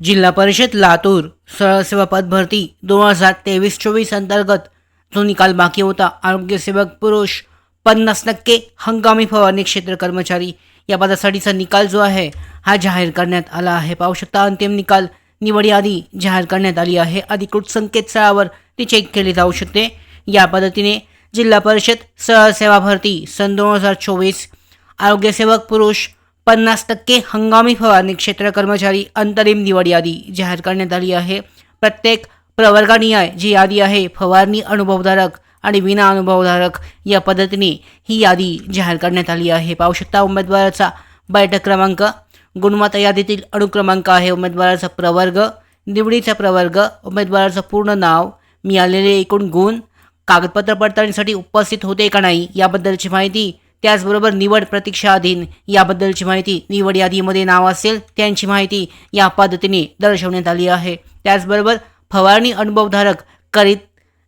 जिल्हा परिषद लातूर सरळसेवा पदभरती दोन हजार तेवीस चोवीस अंतर्गत. जो निकाल बाकी होता आरोग्यसेवक पुरुष पन्नास टक्के हंगामी फवारणी क्षेत्र कर्मचारी या पदासाठीचा निकाल जो आहे हा जाहीर करण्यात आला आहे. पाहू शकता अंतिम निकाल निवड यादी जाहीर करण्यात आली आहे. अधिकृत संकेतस्थळावर ती चेक केली जाऊ शकते. या पद्धतीने जिल्हा परिषद सरळसेवा भरती सन दोन हजार चोवीस आरोग्यसेवक पुरुष पन्नास टक्के हंगामी फवारणी क्षेत्र कर्मचारी अंतरिम निवड यादी जाहीर करण्यात आली आहे. प्रत्येक प्रवर्गानिहाय जी यादी आहे फवारणी अनुभवधारक आणि विना अनुभवधारक या पद्धतीने ही यादी जाहीर करण्यात आली आहे. पाहू शकता उमेदवाराचा बैठक क्रमांक. गुणवत्ता यादीतील अनुक्रमांक आहे. उमेदवाराचा प्रवर्ग निवडीचा प्रवर्ग उमेदवाराचं पूर्ण नाव मिळालेले एकूण गुण कागदपत्र पडताळणीसाठी उपस्थित होते का नाही याबद्दलची माहिती त्याचबरोबर निवड प्रतीक्षाधीन याबद्दलची माहिती निवड यादीमध्ये नाव असेल त्यांची माहिती या पद्धतीने दर्शवण्यात आली आहे. त्याचबरोबर फवारणी अनुभवधारक करीत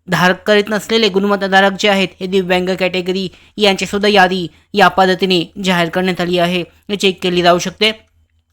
धारक करीत नसलेले गुणवत्ताधारक जे आहेत हे दिव्यांग कॅटेगरी यांची सुद्धा यादी या पद्धतीने जाहीर करण्यात आली आहे. हे चेक केली जाऊ शकते.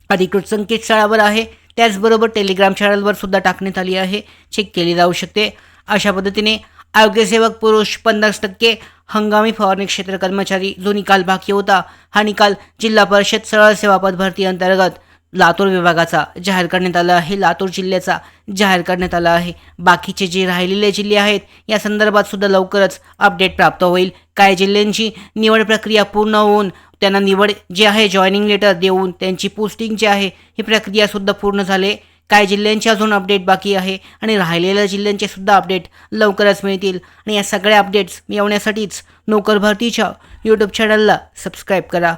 अधिकृत संकेतस्थळावर आहे. त्याचबरोबर टेलिग्राम चॅनलवर सुद्धा टाकण्यात आली आहे. चेक केली जाऊ शकते. अशा पद्धतीने आरोग्यसेवक पुरुष पन्नास टक्के हंगामी फवारणी क्षेत्र कर्मचारी जो निकाल बाकी होता हा निकाल जिल्हा परिषद सरळ सेवा पद भरती अंतर्गत लातूर विभागाचा जाहीर करण्यात आला आहे. लातूर जिल्ह्याचा जाहीर करण्यात आला आहे. बाकीचे जे राहिलेले जिल्हे आहेत या संदर्भात सुद्धा लवकरच अपडेट प्राप्त होईल. काय जिल्ह्यांची निवड प्रक्रिया पूर्ण होऊन त्यांना निवड जे आहे जॉईनिंग लेटर देऊन त्यांची पोस्टिंग जी आहे ही प्रक्रिया सुद्धा पूर्ण झाले. काय जिल्ह्यांचे अजून अपडेट बाकी आहे आणि राहिलेल्या जिल्ह्यांचे सुद्धा अपडेट लवकरच मिळतील. आणि या सगळ्या अपडेट्स मिळवण्यासाठीच नोकर भरतीच्या यूट्यूब चॅनलला सबस्क्राईब करा.